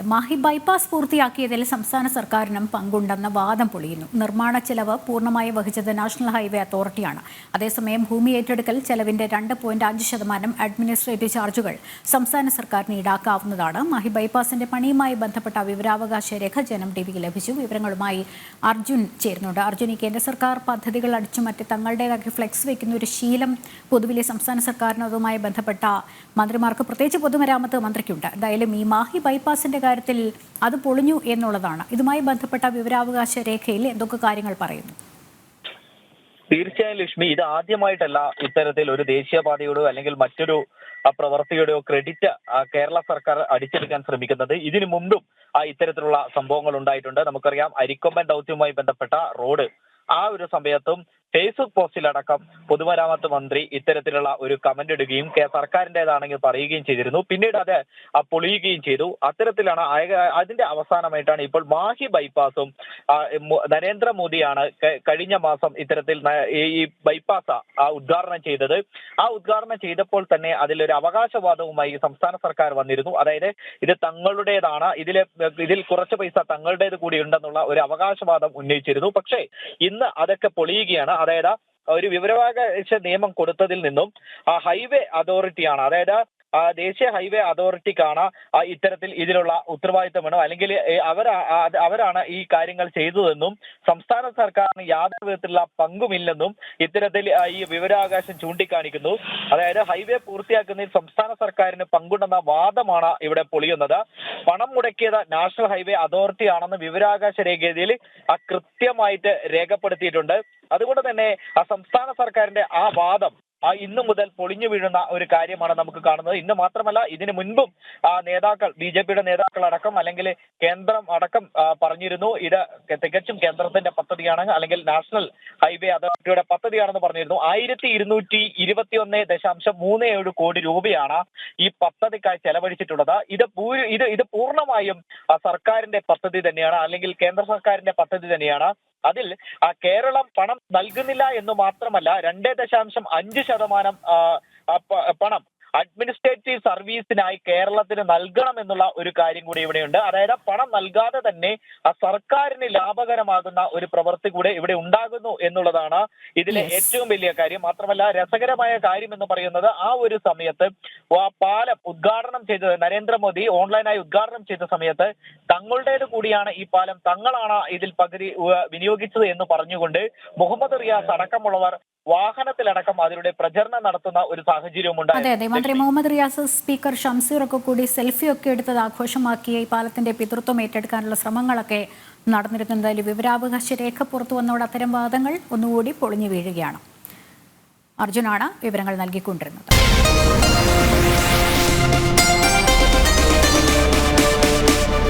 രംഗത്ത് മാഹി ബൈപ്പാസ് പൂർത്തിയാക്കിയതിൽ സംസ്ഥാന സർക്കാരിനും പങ്കുണ്ടെന്ന വാദം പൊളിയുന്നു. നിർമ്മാണ ചെലവ് പൂർണമായി വഹിച്ചത് നാഷണൽ ഹൈവേ അതോറിറ്റിയാണ്. അതേസമയം ഭൂമി ഏറ്റെടുക്കൽ ചെലവിന്റെ രണ്ട് പോയിന്റ് അഞ്ച് ശതമാനം അഡ്മിനിസ്ട്രേറ്റീവ് ചാർജുകൾ സംസ്ഥാന സർക്കാരിന് ഈടാക്കാവുന്നതാണ്. മാഹി ബൈപ്പാസിന്റെ പണിയുമായി ബന്ധപ്പെട്ട വിവരാവകാശ രേഖ ജനം ടി വിക്ക് ലഭിച്ചു. വിവരങ്ങളുമായി അർജുൻ ചേരുന്നുണ്ട്. അർജുൻ കേന്ദ്ര സർക്കാർ പദ്ധതികൾ അടിച്ചുമാറ്റി തങ്ങളുടേതാക്കി ഫ്ലെക്സ് വയ്ക്കുന്ന ഒരു ശീലം പൊതുവിലെ സംസ്ഥാന സർക്കാരിന് അതുമായി ബന്ധപ്പെട്ട മന്ത്രിമാർക്ക് പ്രത്യേകിച്ച് പൊതുമരാമത്ത് മന്ത്രിക്കുണ്ട്. എന്തായാലും ഈ മാഹി ബൈപ്പാസിന്റെ കാര്യത്തിൽ അത് പൊളിഞ്ഞു എന്നുള്ളതാണ്. ഇതുമായി ബന്ധപ്പെട്ട വിവരാവകാശ രേഖയിൽ എന്തൊക്കെ കാര്യങ്ങൾ പറയുന്നു? തീർച്ചയായും ലക്ഷ്മി ഇത് ആദ്യമായിട്ടല്ല ഇത്തരത്തിൽ ഒരു ദേശീയപാതയോടോ അല്ലെങ്കിൽ മറ്റൊരു ആ, പ്രവൃത്തിയുടെയോ ക്രെഡിറ്റ് കേരള സർക്കാർ അടിച്ചെടുക്കാൻ ശ്രമിക്കുന്നത്. ഇതിനു മുമ്പും ഇത്തരത്തിലുള്ള സംഭവങ്ങൾ ഉണ്ടായിട്ടുണ്ട്. നമുക്കറിയാം അരിക്കൊമ്പൻ ദൗത്യവുമായി ബന്ധപ്പെട്ട റോഡ് ആ ഒരു സമയത്തും ഫേസ്ബുക്ക് പോസ്റ്റിലടക്കം പൊതുമരാമത്ത് മന്ത്രി ഇത്തരത്തിലുള്ള ഒരു കമന്റ് ഇടുകയും സർക്കാരിന്റേതാണെങ്കിൽ പറയുകയും ചെയ്തിരുന്നു. പിന്നീട് അത് പൊളിയുകയും ചെയ്തു. അത്തരത്തിലാണ് അതിന്റെ അവസാനമായിട്ടാണ് ഇപ്പോൾ മാഹി ബൈപ്പാസും നരേന്ദ്രമോദിയാണ് കഴിഞ്ഞ മാസം ഇത്തരത്തിൽ ഈ ബൈപ്പാസ് ആ ഉദ്ഘാടനം ചെയ്തത്. ആ ഉദ്ഘാടനം ചെയ്തപ്പോൾ തന്നെ അതിലൊരു അവകാശവാദവുമായി സംസ്ഥാന സർക്കാർ വന്നിരുന്നു. അതായത് ഇത് തങ്ങളുടേതാണ് ഇതിൽ ഇതിൽ കുറച്ച് പൈസ തങ്ങളുടേത് കൂടി ഉണ്ടെന്നുള്ള ഒരു അവകാശവാദം ഉന്നയിച്ചിരുന്നു. പക്ഷേ ഇന്ന് അതൊക്കെ പൊളിയുകയാണ്. അതായത് ഒരു വിവരാവകാശ നിയമം കൊടുത്തതിൽ നിന്നും ആ ഹൈവേ അതോറിറ്റിയാണ് അതായത് ദേശീയ ഹൈവേ അതോറിറ്റിക്കാണ് ഇത്തരത്തിൽ ഇതിലുള്ള ഉത്തരവാദിത്തം വേണം അല്ലെങ്കിൽ അവർ അവരാ അവരാണ് ഈ കാര്യങ്ങൾ ചെയ്തതെന്നും സംസ്ഥാന സർക്കാരിന് യാതൊരു വിധത്തിലുള്ള പങ്കുമില്ലെന്നും ഇത്തരത്തിൽ ഈ വിവരാവകാശം ചൂണ്ടിക്കാണിക്കുന്നു. അതായത് ഹൈവേ പൂർത്തിയാക്കുന്നതിൽ സംസ്ഥാന സർക്കാരിന് പങ്കുണ്ടെന്ന വാദമാണ് ഇവിടെ പൊളിയുന്നത്. പണം മുടക്കിയത് നാഷണൽ ഹൈവേ അതോറിറ്റി ആണെന്ന് വിവരാവകാശ രേഖയിൽ കൃത്യമായിട്ട് രേഖപ്പെടുത്തിയിട്ടുണ്ട്. അതുകൊണ്ട് തന്നെ ആ സംസ്ഥാന സർക്കാരിന്റെ ആ വാദം ഇന്നു മുതൽ പൊളിഞ്ഞു വീഴുന്ന ഒരു കാര്യമാണ് നമുക്ക് കാണുന്നത്. ഇന്ന് മാത്രമല്ല ഇതിനു മുൻപും ആ നേതാക്കൾ ബി ജെ പിയുടെ നേതാക്കൾ അടക്കം അല്ലെങ്കിൽ കേന്ദ്രം അടക്കം ആ, പറഞ്ഞിരുന്നു. ഇത് തികച്ചും കേന്ദ്രത്തിന്റെ പദ്ധതിയാണ് അല്ലെങ്കിൽ നാഷണൽ ഹൈവേ അതോറിറ്റിയുടെ പദ്ധതിയാണെന്ന് പറഞ്ഞിരുന്നു. ആയിരത്തി ഇരുന്നൂറ്റി ഇരുപത്തി ഒന്ന് ദശാംശം മൂന്ന് ഏഴ് കോടി രൂപയാണ് ഈ പദ്ധതിക്കായി ചെലവഴിച്ചിട്ടുള്ളത്. ഇത് ഇത് ഇത് പൂർണമായും സർക്കാരിന്റെ പദ്ധതി തന്നെയാണ് അല്ലെങ്കിൽ കേന്ദ്ര സർക്കാരിന്റെ പദ്ധതി തന്നെയാണ്. അതിൽ കേരളം പണം നൽകുന്നില്ല എന്ന് മാത്രമല്ല രണ്ട് ദശാംശം അഞ്ച് ശതമാനം പണം അഡ്മിനിസ്ട്രേറ്റീവ് സർവീസിനായി കേരളത്തിന് നൽകണം എന്നുള്ള ഒരു കാര്യം കൂടി ഇവിടെയുണ്ട്. അതായത് പണം നൽകാതെ തന്നെ ആ സർക്കാരിന് ലാഭകരമാകുന്ന ഒരു പ്രവൃത്തി കൂടെ ഇവിടെ ഉണ്ടാകുന്നു എന്നുള്ളതാണ് ഇതിലെ ഏറ്റവും വലിയ കാര്യം. മാത്രമല്ല രസകരമായ കാര്യം എന്ന് പറയുന്നത് ആ ഒരു സമയത്ത് ആ പാലം ഉദ്ഘാടനം ചെയ്തത് നരേന്ദ്രമോദി ഓൺലൈനായി ഉദ്ഘാടനം ചെയ്ത സമയത്ത് തങ്ങളുടേത് കൂടിയാണ് ഈ പാലം. തങ്ങളാണ് ഇതിൽ പകുതി വിനിയോഗിച്ചത് എന്ന് പറഞ്ഞുകൊണ്ട് മുഹമ്മദ് റിയാസ് അടക്കമുള്ളവർ വാഹനത്തിലടക്കം അതിലൂടെ പ്രചരണം നടത്തുന്ന ഒരു സാഹചര്യവും അതെ അതെ. മന്ത്രി മുഹമ്മദ് റിയാസ് സ്പീക്കർ ഷംസീർ ഒക്കെ കൂടി സെൽഫി ഒക്കെ എടുത്തത് ആഘോഷമാക്കി ഈ പാലത്തിന്റെ പിതൃത്വം ഏറ്റെടുക്കാനുള്ള ശ്രമങ്ങളൊക്കെ നടന്നിരുന്നതിൽ വിവരാവകാശ രേഖ പുറത്തു വന്നതോടെ അത്തരം വാദങ്ങൾ ഒന്നുകൂടി പൊളിഞ്ഞു വീഴുകയാണ്. അർജുനാണ് വിവരങ്ങൾ നൽകിക്കൊണ്ടിരുന്നത്.